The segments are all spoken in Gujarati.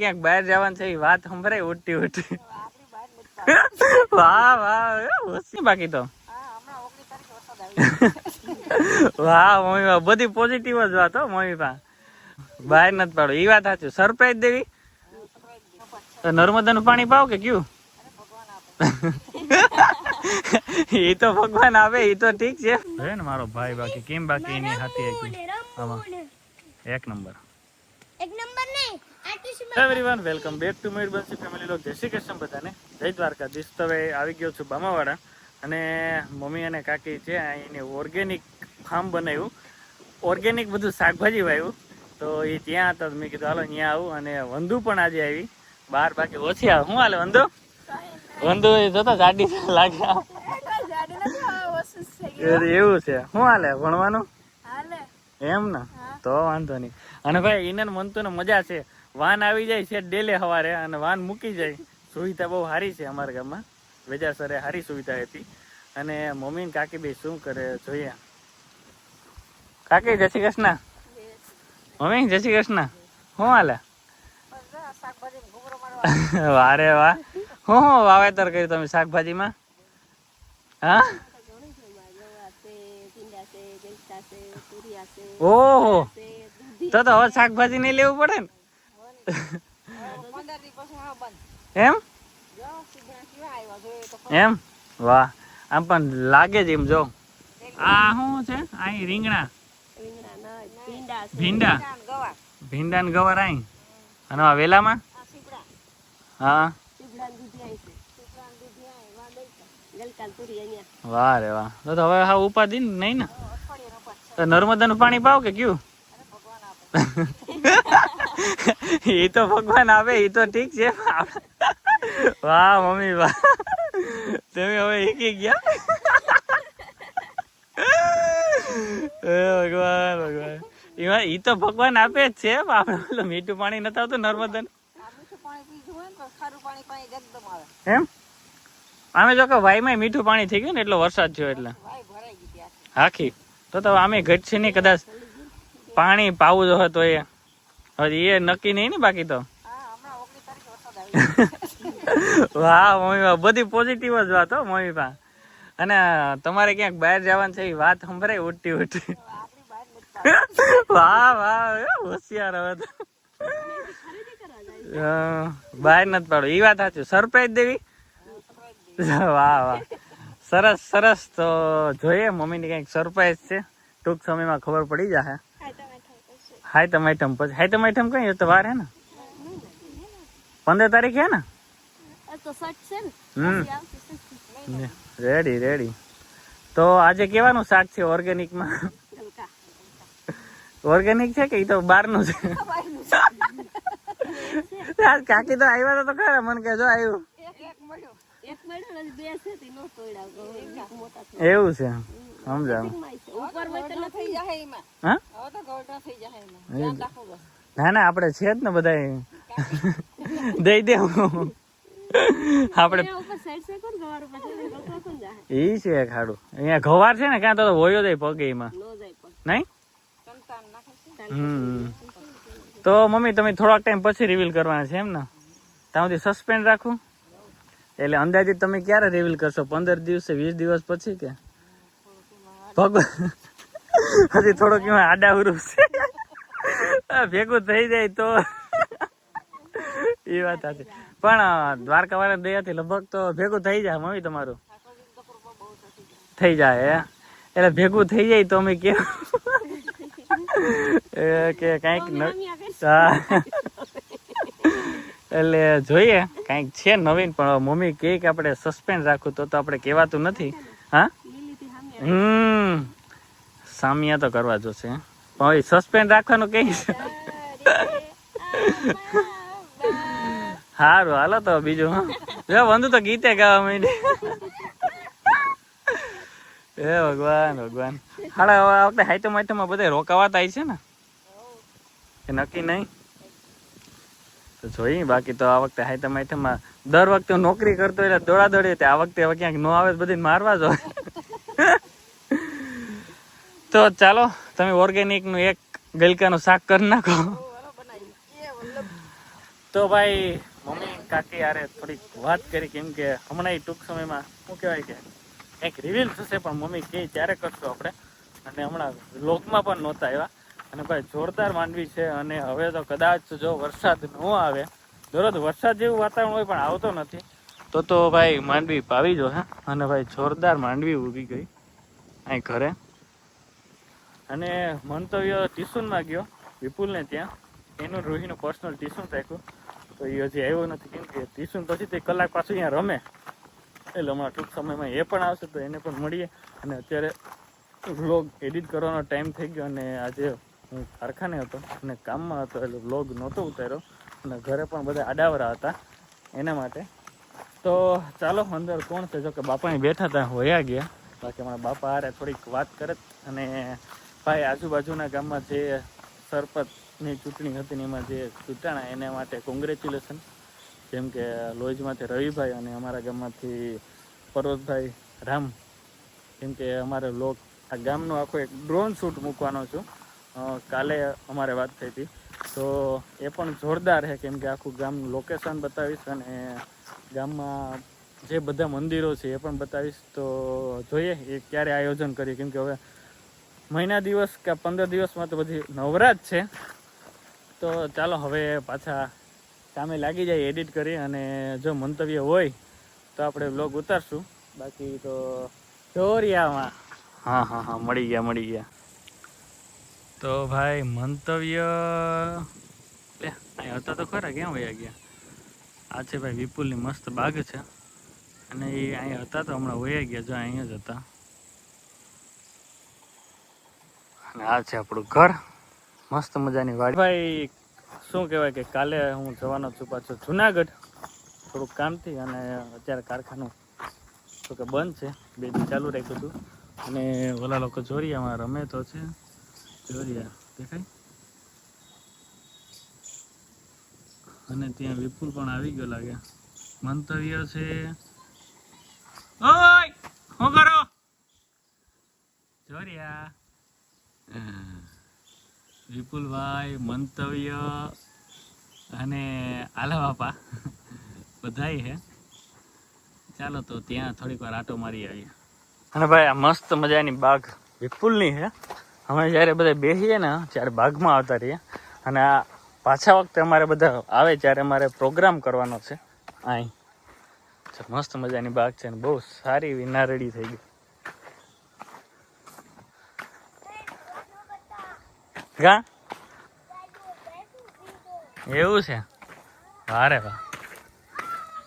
ક્યાંક બહાર જવાનું છે વાત સંભળાય ઉઠતી ઉઠતી. વાહ વાહ બાકી તો. વાહ, મમ્મી પા બધી પોઝિટિવ જ વાત હો, મમ્મી પા બહાર નથી પાડો. એ વાત સાચું. સરપ્રાઈઝ દેવી? નર્મદાનું પાણી પાવ કે કયું? એ તો ભગવાન આવે એ તો ઠીક છે. ને મારો ભાઈ બાકી, કેમ બાકી એની હાથી એક નંબર એક નંબર નહીં artist everyone welcome back to Mayur Bansi family લોક જય શ્રી કૃષ્ણ બધાને. જય દ્વારકાધીશ. તો હવે આવી ગયો છું બામાવાડા. અને મમ્મી અને કાકી છે અહીંને ઓર્ગેનિક ફાર્મ બનાવ્યું. ઓર્ગેનિક બધું શાકભાજી વાવ્યું. તો એ ત્યાં હતા. મેં કીધું હાલો અહીંયા આવું. અને વંધુ પણ આજે આવી. બહાર બાકી ઓછી આવે. શું હાલે વંધુ વંધુ એ જોતા જાડી લાગ્યા એવું છે. શું હાલે ભણવાનું? એમ ને? તો વાંધો નહીં. અને ભાઈ એને મન તો ને મજા છે. વાન આવી જાય છે ડેલે સવારે અને વાન મૂકી જાય. સુવિધા બહુ સારી છે અમારા ગામમાં. વેજા સરે સારી સુવિધા હતી. અને મમ્મી કાકી બે શું કરે જોઈએ? કાકી, જય શ્રી કૃષ્ણ. મમ્મી, જય શ્રી કૃષ્ણ. શું હાલે? વારે વાહ. હું હું વાવેતર કર્યું તમે શાકભાજીમાં? હા? ઓહો. તો તો હવે શાકભાજી નહીં લેવું પડે ને? એમ? એમ? વાહ. આમ પણ લાગે જ એમ જો. આ શું છે? અહીં રીંગણા. ભીંડા ભીંડા. ને ગવાર. અહીં અને આ વેલામાં? હા. વાહ રે વાહ. તો તો હવે હા ઉપાધિ ને નહીં ને? તો નર્મદાનું પાણી પાવ કે કયું? એ તો ભગવાન આવે એ તો ઠીક છે. વાહ, મમ્મી, વાહ. તમે હવે એકી ગયા? ભગવાન ભગવાન. એમાં ઈ તો ભગવાન આપે જ છે પણ આપણે પેલું મીઠું પાણી નતા આવતું નર્મદા એમ? અમે જો કે વાયમાં મીઠું પાણી થઈ ગયું ને, એટલો વરસાદ થયો એટલે. આખી તો તો આમે ઘટશે નહીં, કદાચ પાણી પાવું જો તો એ. હવે એ નક્કી નહીં ને બાકી તો? વાહ મમ્મી બા બધી પોઝિટિવ જ વાત હો મમ્મી બા. અને તમારે ક્યાંક બહાર જવાનું છે એ વાત સંભળાય ઉઠતી ઉઠતી? વાહ વાહ હોશિયાર હવે તો. હા, બહાર નથી પાડો. એ વાત સાચું. સરપ્રાઈઝ દેવી? વાહ વાહ. સરસ સરસ. તો જોઈએ મમ્મીની કંઈક સરપ્રાઈઝ છે. ટૂંક સમયમાં ખબર પડી જશે હાય ટમાટમ પછી હાય ટમાટમ કઈ તો વાર હે ને? પંદર તારીખ હે ને? હમ. રેડી રેડી તો આજે કેવાનું શાક છે ઓર્ગેનિકમાં ઓર્ગેનિક છે કે એ તો બહારનું છે? આજ કાકી તો આવ્યા તો ખરા મને કે જો આવ્યું એવું છે. સમજાવ. ના ના આપણે છે જ ને બધા દઈ દે આપણે ઈ છે ખાડું અહીંયા ઘવાર છે ને ક્યાં તો હોયો જાય પગે એમાં. નહીં? હમ. તો મમ્મી તમે થોડાક ટાઈમ પછી રિવીલ કરવાના છે એમ ને? ત્યાં સુધી સસ્પેન્ડ રાખું? એટલે અંદાજિત તમે ક્યારે રિવીલ કરશો? પંદર દિવસે વીસ દિવસ પછી કે? ભગવાન હજી થોડોક એમાં છે. ભેગું થઈ જાય તો એ વાત સાચી. પણ દ્વારકા વાળા દયાથી લગભગ તો ભેગું થઈ જાય મમ્મી તમારું? થઈ જાય હે? એટલે ભેગું થઈ જાય તો અમે કેવું? કે કંઈક એટલે જોઈએ કાંઈક છે નવીન પણ મમ્મી કે આપણે સસ્પેન્ડ રાખવું તો તો આપણે કહેવાતું નથી. હા? હમ. સામિયા તો કરવા જોશે. ભાઈ સસ્પેન્ડ રાખવાનું કઈ? સારું હાલો તો બીજું, હા. જો બંધુ તો ગીતે ગાવા માંડી. હે ભગવાન ભગવાન. હાડા હવે આ વખતે હાઈટમમાં બધા રોકાવાતા છે ને? એ નક્કી નહીં? તો જોઈએ, બાકી તો આ વખતે હાઈટમ આઈટમમાં દર વખતે નોકરી કરતો એટલે દોડા દોડી આ વખતે હવે ક્યાંક નો આવે બધી મારવા જો તો ચાલો, તમે ઓર્ગેનિકનું એક ગલકાનું શાક કરી નાખો. તો ભાઈ, મમ્મી, કાકી યારે થોડીક વાત કરી કેમ કે હમણાં ટૂંક સમયમાં, શું કહેવાય કે કંઈક રિવીલ થશે, પણ મમ્મી કહે ત્યારે કરશું આપણે. અને હમણાં લોકમાં પણ નહોતા આવ્યા. અને ભાઈ, જોરદાર માંડવી છે અને હવે તો કદાચ જો વરસાદ ન આવે, દરરોજ વરસાદ જેવું વાતાવરણ હોય, પણ આવતો નથી. તો તો ભાઈ, માંડવી પાવી જો, હે. અને ભાઈ, જોરદાર માંડવી ઊભી ગઈ. અહીં ઘરે. અને મંતવ્ય ટ્યુશનમાં ગયો, વિપુલને ત્યાં. એનું રોહીનું પર્સનલ ટ્યુશન રાખ્યું. તો એ હજી આવ્યો નથી, કેમ કે ટ્યુશન પછી તે કલાક પાછું અહીંયા રમે. એટલે હમણાં ટૂંક સમયમાં એ પણ આવશે, તો એને પણ મળીએ. અને અત્યારે વ્લોગ એડિટ કરવાનો ટાઈમ થઈ ગયો અને આજે હું કારખાને હતો અને કામમાં હતો, એટલે વ્લોગ નહોતો ઉતાર્યો. અને ઘરે પણ બધા આડાવરા હતા એના માટે. તો ચાલો, અંદર કોણ છે? જો કે બાપા અહીં બેઠા હતા, હોયા ગયા. બાકી મારા બાપા હારે થોડીક વાત કરે અને ભાઈ, આજુબાજુના ગામમાં જે સરપંચની ચૂંટણી હતી એમાં જે ચૂંટાણા, એના માટે કોંગ્રેચ્યુલેશન જેમ કે લોજમાંથી રવિભાઈ અને અમારા ગામમાંથી પરોશભાઈ રામ. કેમ કે અમારે લોક, આ ગામનો આખો એક ડ્રોન શૂટ મૂકવાનો છું. કાલે અમારે વાત થઈ હતી. તો એ પણ જોરદાર છે, કેમ કે આખું ગામનું લોકેશન બતાવીશ અને ગામમાં જે બધા મંદિરો છે એ પણ બતાવીશ. તો જોઈએ એ ક્યારે આયોજન કરીએ. કેમ કે હવે મહિના દિવસ કે પંદર દિવસમાં તો બધી નવરાત છે. તો ચાલો હવે પાછા કામે લાગી જાય એડિટ કરી અને જો મંતવ્ય હોય તો આપણે બ્લોગ ઉતારશું. બાકી તો ચોરિયામાં હા હા હા મળી ગયા મળી ગયા. તો ભાઈ મંતવ્ય લે અહીં હતા તો ખરા ક્યાં વયા ગયા? આ છે ભાઈ વિપુલની મસ્ત બાગ છે. અને એ અહીંયા હતા તો હમણાં વયા ગયા જો અહીંયા જ હતા. અને આ છે આપણું ઘર. મસ્ત મજાની વાડી. ભાઈ, શું કહેવાય કે કાલે હું જવાનો છું પાછો જુનાગઢ. થોડુંક કામથી અને અત્યારે કારખાનું તો કે બંધ છે. બે દી ચાલુ રાખ્યું હતું. અને ઓલા લોકો જોરિયામાં રમે તો છે. જોરિયા દેખાય. અને ત્યાં વિપુલ પણ આવી ગયો લાગે. મંતવ્ય છે ઓય શું કરો જોરિયા વિપુલભાઈ મંતવ્ય અને આલા બાપા બધાય હે. ચાલો તો ત્યાં થોડીક વાર આટો મારી આવીએ. અને ભાઈ, આ મસ્ત મજાની બાગ વિપુલની છે અમે જ્યારે બધા બેસીએ ને, ત્યારે બાગમાં આવતા રહીએ. અને આ પાછા વખતે અમારે બધા આવે ત્યારે અમારે પ્રોગ્રામ કરવાનો છે. અહીં મસ્ત મજાની બાગ છે ને, બહુ સારી એવી નારળી થઈ ગઈ. ગા? એવું છે? વારે વાહ.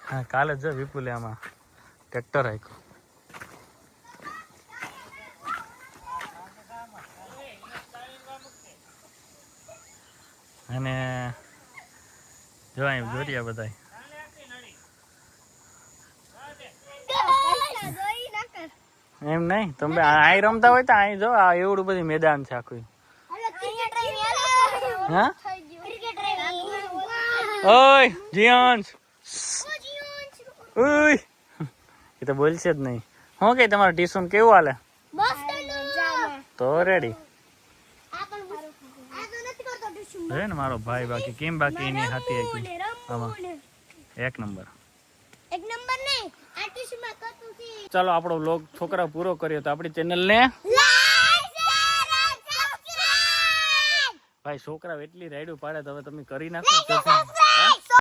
હા કાલે જો વિપુલે આમાં ટ્રેક્ટર રાખ્યું અને જો અહીં દોરિયા બધા એમ નહીં? તમે અહીં રમતા હોય તો અહીં જો આ એવડું બધું મેદાન છે આખું. હા? ઓય જીયાંશ ઓય. એ તો બોલશે જ નહીં. હું કે તમારું ટ્યુશન કેવું હાલે? તો. રેડી હે ને મારો ભાઈ બાકી કેમ બાકી એની હાથી આવી આમાં. એક નંબર. એક નંબર નહીં. આ ટીસ્યુમાં કતું છે. ચાલો આપણો વ્લોગ છોકરા પૂરો કર્યો તો આપણી અને સબસ્ક્રાઇબ ભાઈ છોકરા એટલી રાઈડું પાડે તો હવે તમે કરી નાખો.